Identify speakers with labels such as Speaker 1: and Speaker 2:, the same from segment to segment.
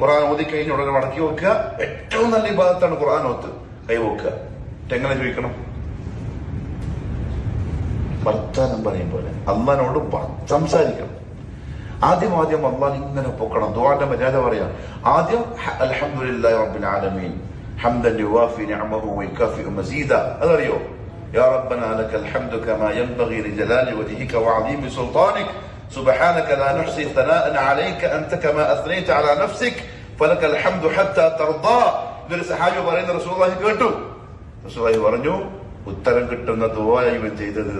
Speaker 1: ഖുറാൻ ഓതി കഴിഞ്ഞ് ഉടനെ മടക്കി വെക്കുക ഏറ്റവും നല്ല വിഭാഗത്താണ് ഖുറാൻ ഓത്ത് കൈ വെക്കുക എങ്ങനെ ചോദിക്കണം വർത്താനം പറയും പോലെ അള്ളഹാനോട് സംസാരിക്കണം ആദ്യം ആദ്യം അള്ളാൻ ഇങ്ങനെ പൊക്കണം ദുആന്റെ മര്യാദ പറയാം ആദ്യം അൽഹംദുലില്ലാഹി റബ്ബിൽ ആലമീൻ حمدا يوافي نعمه ويكافئ مزيدا അതറിയോ يا ربنا لك الحمد كما ينبغي لجلال وجهك وعظيم سلطانك سبحانك لا نحصي ثناء عليك أنت كما أثنيت على نفسك فلك الحمد حتى ترضى ഇതൊരു സഹാബി പറയുന്ന റസൂലുള്ളാഹി കേട്ടു റസൂലുള്ളാഹി പറഞ്ഞു ഉത്തരം കിട്ടുന്ന ദുആ ഇവൻ ചെയ്തത്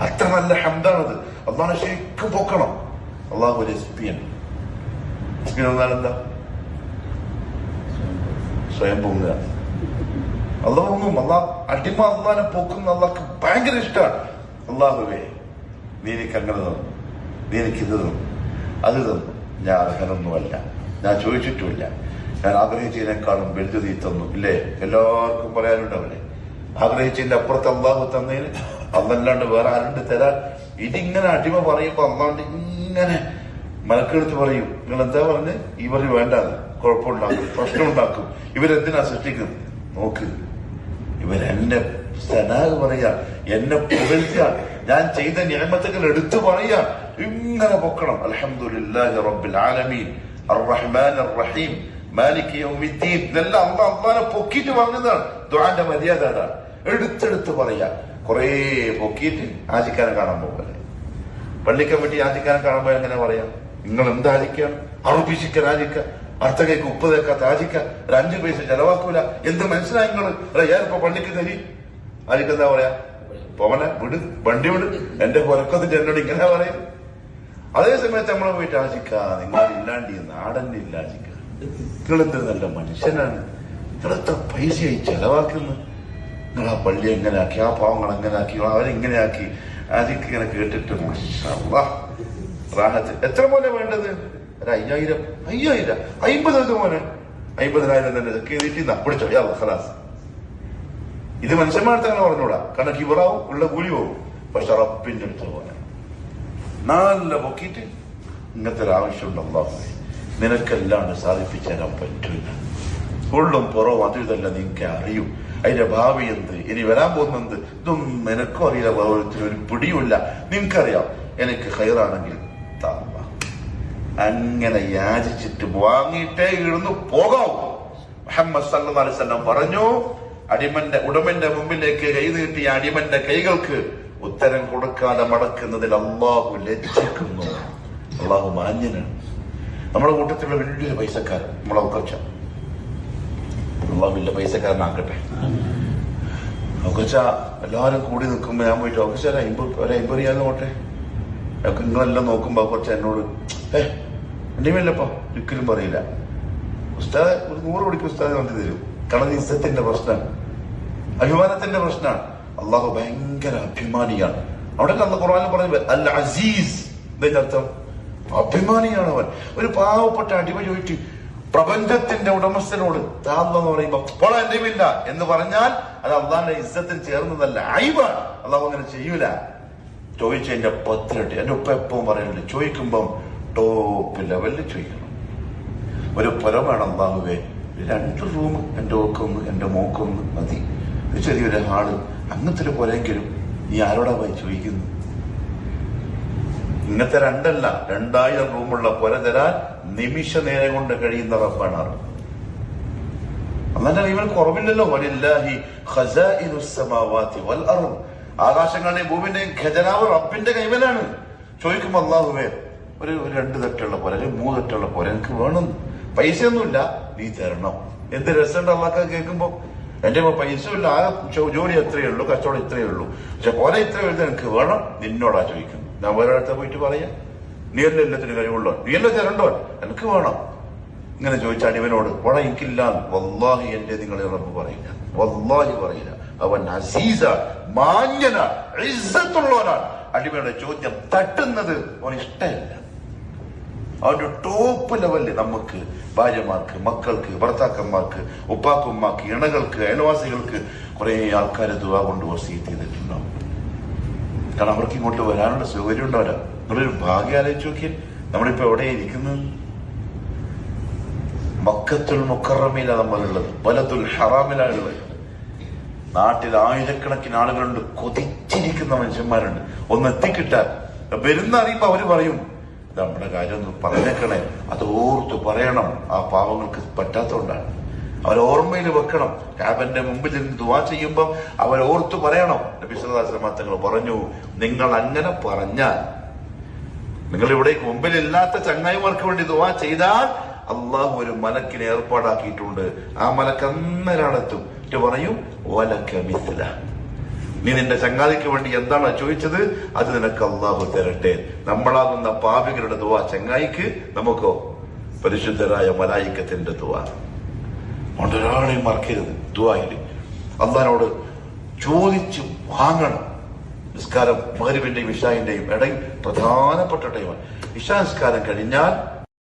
Speaker 1: അത്ര നല്ല ഹംദാണത് അള്ളാഹ് ശരിക്കും പൊക്കണം അള്ളാഹു ഒരു എസ്പിയൻ എസ്പിയൻ എന്നാൽ എന്താ സ്വയം പൊങ്ങുക അള്ളാഹ് പൊങ്ങും അള്ളാഹ് അടിമ അള്ളാഹിനെ പൊക്കുന്ന അള്ളാഹ്ക്ക് ഭയങ്കര ഇഷ്ടമാണ് അള്ളാഹുവേ നീ എനിക്ക് അങ്ങനെ തന്നു നീ എനിക്ക് ഇത് തന്നു ഞാൻ അർഹനൊന്നുമല്ല ഞാൻ ചോദിച്ചിട്ടുമില്ല. ഞാൻ ആഗ്രഹിച്ചതിനേക്കാളും വലുത് നീ തന്നു. ഇല്ലേ? എല്ലാവർക്കും പറയാനുണ്ടാവില്ലേ ആഗ്രഹിച്ചതിന്റെ അപ്പുറത്ത് അള്ളാഹു തന്നതിന് അന്നല്ലാണ്ട് വേറെ ആരുണ്ട് തരാൻ? ഇതിങ്ങനെ അടിമ പറയുമ്പോ അള്ളാണ്ട് ഇങ്ങനെ മലക്കെടുത്ത് പറയും. നിങ്ങൾ എന്താ പറഞ്ഞ്? ഇവർ വേണ്ടാന്ന്. കുഴപ്പമുണ്ടാക്കും. പ്രശ്നം ഉണ്ടാക്കും ഇവരെന്തിനാ സൃഷ്ടിക്കുന്നത്? നോക്ക്. ഇവരെന്നെ സനാഗ് പറയാ എന്നെ പുകഴ്ത്തുക. ഞാൻ ചെയ്ത നിയമത്തുകൾ എടുത്തു പറയാ ഇങ്ങനെ പൊക്കണം. അൽഹംദുലില്ലാഹി റബ്ബിൽ ആലമീൻ. അർറഹ്മാൻ അർറഹീം മാലിക് യൗമിദ്ദീൻ. ഇതെല്ലാം അമ്മ അമ്മാനെ പൊക്കിയിട്ട് പറഞ്ഞതാണ്. ദുആന്റെ മര്യാദ അതാണ് എടുത്തെടുത്ത് പറയാ. കുറേ പൊക്കിയിട്ട് ആചിക്കാരൻ കാണാൻ പോലെ പള്ളി കമ്മിറ്റി ആചിക്കാരൻ കാണുമ്പോൾ എങ്ങനെ പറയാം? നിങ്ങൾ എന്ത് ആചിക്കാം അറുപ്പിച്ചിക്കൽ ആചിക്ക അർത്ഥകയ്ക്ക് ഉപ്പ് തേക്കാത്ത ആചിക്ക ഒരു അഞ്ചു പൈസ ചെലവാക്കൂല? എന്ത് മനസ്സിലായി നിങ്ങൾ അല്ല ഞാനിപ്പോ പള്ളിക്ക് തരി ആചിക്കെന്താ പറയാ? പോവനെ വിട്. വണ്ടി വിട്. എന്റെ പുരക്കത്തിന്റെ എന്നോട് ഇങ്ങനെ പറയും അതേ സമയത്ത് നമ്മളെ പോയിട്ട് ആചിക്ക നിങ്ങൾ ഇല്ലാണ്ട് നാടന്റെ ഇല്ല ആചിക്ക നിങ്ങളെന്ത് നല്ല മനുഷ്യനാണ്. നിങ്ങളെത്ര പൈസയായി ചെലവാക്കുന്നു. നിങ്ങൾ ആ പള്ളി എങ്ങനെ ആക്കി ആ പാവങ്ങൾ എങ്ങനെ ആക്കി അവരെങ്ങനെ ഇങ്ങനെ കേട്ടിട്ട് റാഹത്ത്. എത്ര മോനെ വേണ്ടത്? ഒരു അയ്യായിരം. അയ്യായിരം. അയ്മ്പത് ഇത് മോനെ. അയ്മ്പതിനായിരം തന്നെ എഴുതിയിട്ട് പിടിച്ചോ യാ ഖലാസ്. ഇത് മനുഷ്യന്മാർ തന്നെ പറഞ്ഞൂടാ കാരണം കിവറാവും ഉള്ള കൂലി പോകും പക്ഷെ റബ്ബിന്റെ അടുത്ത് പോലെ നല്ല പൊക്കിയിട്ട് ഇങ്ങനത്തെ ഒരു ആവശ്യമുണ്ട് അള്ളാഹുവേ. നിനക്കല്ലാണ്ട് സാധിപ്പിച്ചു തരാൻ പറ്റില്ല ഉള്ളും പുറവും അതും ഇതല്ല നിനക്ക് അറിയൂ. അതിന്റെ ഭാവി എന്ത്? ഇനി വരാൻ പോകുന്നത് ഇതൊന്നും നിനക്കും അറിയില്ല ഓരോരുത്തരും ഒരു പിടിയുമില്ല. നിനക്കറിയാം എനിക്ക് ഹൈറാണെങ്കിൽ താമ അങ്ങനെ യാചിച്ചിട്ട് വാങ്ങിയിട്ടേ ഇരുന്ന് പോകാവൂ മുഹമ്മദ് അലൈഹി പറഞ്ഞു അടിമന്റെ ഉടമന്റെ മുമ്പിലേക്ക് കൈ നീട്ടിയ അടിമന്റെ കൈകൾക്ക് ഉത്തരം കൊടുക്കാതെ മടക്കുന്നതിൽ അള്ളാഹു ലജ്ജിക്കുന്നു. അള്ളാഹു മാന്യനാണ്. നമ്മുടെ കൂട്ടത്തിലുള്ള വലിയൊരു പൈസക്കാരൻ നമ്മളെ ഉക്കച്ച അള്ളാഹു വലിയ പൈസക്കാരനാക്കട്ടെ ഒക്കച്ച എല്ലാവരും കൂടി നിൽക്കുമ്പോ ഞാൻ പോയിട്ട് ഒക്കച്ച ഒരു അമ്പത് നോട്ടെ ഒക്കെ നിങ്ങളെല്ലാം നോക്കുമ്പോ കുറച്ച് എന്നോട് ഏ അടിമല്ലപ്പോ ഒരിക്കലും പറയില്ല. ഉസ്താദ് ഒരു നൂറ് മണിക്ക് ഉസ്താദ് വണ്ടി തരും. കാരണം ഇസത്തിന്റെ പ്രശ്നമാണ്. അഭിമാനത്തിന്റെ പ്രശ്നമാണ്. അള്ളാഹു ഭയങ്കര അഭിമാനിയാണ്. അവിടെ ഖുർആനിൽ പറഞ്ഞത് അൽ അസീസ് എന്താ അർത്ഥം. അഭിമാനിയാണ് അവൻ. ഒരു പാവപ്പെട്ട അടിമ ചോദിച്ചു പ്രപഞ്ചത്തിന്റെ ഉടമസ്ഥനോട് താന്നെന്ന് പറയുമ്പോ പോള എന്റെ ഇല്ല എന്ന് പറഞ്ഞാൽ അത് അള്ളാഹിന്റെ ഇസ്സത്തിന് ചേർന്നതല്ല. അയവാണ് അള്ളാഹു അങ്ങനെ ചെയ്യൂല. ചോദിച്ചതിന്റെ പത്തിരട്ടി എന്റെ ഉപ്പ എപ്പവും പറയുന്നില്ല ചോദിക്കുമ്പം ടോപ്പ് ലെവലിൽ ചോദിക്കണം. ഒരു പുരമാണ് അള്ളാഹുവേ. രണ്ട് റൂം എന്റെ ഓക്കൊന്ന് എന്റെ മോക്കൊന്ന് മതി. ചെറിയൊരു ഹാൾ. അങ്ങനത്തെ ഒരു പുരയെങ്കിലും നീ ആരോടാ പോയി ചോദിക്കുന്നു? ഇങ്ങനത്തെ രണ്ടല്ല രണ്ടായിരം റൂമുള്ള പുര തരാൻ നിമിഷ നേരം കൊണ്ട് കഴിയുന്ന റബ്ബാണ് അറിവ് ഇവൻ കുറവില്ലല്ലോ. ആകാശങ്ങളുടെയും ഭൂമിന്റെയും ഖജനാവ് റബ്ബിന്റെ കൈവലാണ് ചോദിക്കുമ്പോ അള്ളാഹുവേ ഒരു രണ്ട് തെറ്റുള്ള പോലെ അല്ലെങ്കിൽ മൂന്ന് തെറ്റുള്ള പോലെ എനിക്ക് വേണം. പൈസയൊന്നുമില്ല. നീ തരണം. എന്ത് രസമുണ്ട് അള്ളാഹ് കേൾക്കുമ്പോ? എന്റെ ഇപ്പൊ പൈസ ഇല്ല ആ ജോലി എത്രയേ ഉള്ളൂ കച്ചവടം ഇത്രയേ ഉള്ളൂ. പക്ഷെ പോലെ ഇത്ര വലുത് എനിക്ക് വേണം നിന്നോടാ ചോദിക്കുന്നു. ഞാൻ ഒരാളത്തെ പോയിട്ട് പറയാ. നീ എല്ലാം എല്ലാത്തിനും കഴിവുള്ളോ? നീ എല്ലാം തരണ്ടോ? എനിക്ക് വേണം. ഇങ്ങനെ ചോദിച്ചാൽ ഇവനോട് വട എനിക്കില്ല വല്ലാഹി എന്റെ നിങ്ങളെ റബ്ബ് പറയില്ല. വല്ലാഹി പറയില്ല. അവൻ അസീസ മാന്യനാണ് അടിമയുടെ ചോദ്യം തട്ടുന്നത് അവൻ ഇഷ്ടമില്ല. അവന്റെ ടോപ്പ് ലെവലിൽ നമുക്ക് ഭാര്യമാർക്ക് മക്കൾക്ക് ഭർത്താക്കന്മാർക്ക് ഉപ്പാക്കുമ്മാക്ക് ഇണകൾക്ക് അയൽവാസികൾക്ക് കുറെ ആൾക്കാർ ദുവാ കൊണ്ട് വസീത്ത് ചെയ്തിട്ടുണ്ടാവും കാരണം അവർക്ക് ഇങ്ങോട്ട് വരാനുള്ള സൗകര്യം ഉണ്ടാവില്ല നിങ്ങളൊരു ഭാഗ്യം ആലോചിച്ച് നോക്കിയാൽ നമ്മളിപ്പോ എവിടെ ഇരിക്കുന്നത്? മക്കത്തുൽ മുക്കറമിലാണ് നമ്മളുള്ളത്. വലത്തുൽ ഹറാമിലാണ് ഉള്ളത് നാട്ടിൽ ആയിരക്കണക്കിന് ആളുകളുണ്ട്. കൊതിച്ചിരിക്കുന്ന മനുഷ്യന്മാരുണ്ട്. ഒന്ന് എത്തിക്കിട്ടാൽ വരുന്ന അറിയുമ്പോ അവർ പറയും. "ഇത് നമ്മുടെ കാര്യം ഒന്ന് പറഞ്ഞേക്കണേ. അത് ഓർത്ത് പറയണം. ആ പാവങ്ങൾക്ക് പറ്റാത്തതുകൊണ്ടാണ് അവർ ഓർമ്മയിൽ വെക്കണം. ക്യാബിന്റെ മുമ്പിൽ നിന്ന് ദുവാ ചെയ്യുമ്പോൾ അവർ ഓർത്ത് പറയണം. നബിസ്വലാസ്ലമ തങ്ങൾ പറഞ്ഞു നിങ്ങൾ അങ്ങനെ പറഞ്ഞാൽ നിങ്ങൾ ഇവിടെ മുമ്പിലില്ലാത്ത ചങ്ങായിമാർക്ക് വേണ്ടി ദുവാ ചെയ്താൽ അള്ളാഹു ഒരു മലക്കിനെ ഏർപ്പാടാക്കിയിട്ടുണ്ട്. ആ മലക്ക് അന്നേരാണെത്തും എന്നിട്ട് പറയും "വലക മിസ്ല." നീ നിന്റെ ചങ്ങാതിക്ക് വേണ്ടി എന്താണ് ചോദിച്ചത്? അത് നിനക്ക് അള്ളാഹു തരട്ടെ. നമ്മളാകുന്ന പാപികളുടെ ദുവാ ചങ്ങായിക്ക് നമുക്കോ? പരിശുദ്ധരായ മലായിക്കത്തിന്റെ ദുവാ. ഒരാളെയും മറക്കരുത് ദുവായിൽ അള്ളഹാനോട് ചോദിച്ചു വാങ്ങണം. നിസ്കാരം മഹരിവിന്റെയും ഇഷായിന്റെയും ഇടയിൽ പ്രധാനപ്പെട്ട ടൈമാണ്. ഇഷാ നിസ്കാരം കഴിഞ്ഞാൽ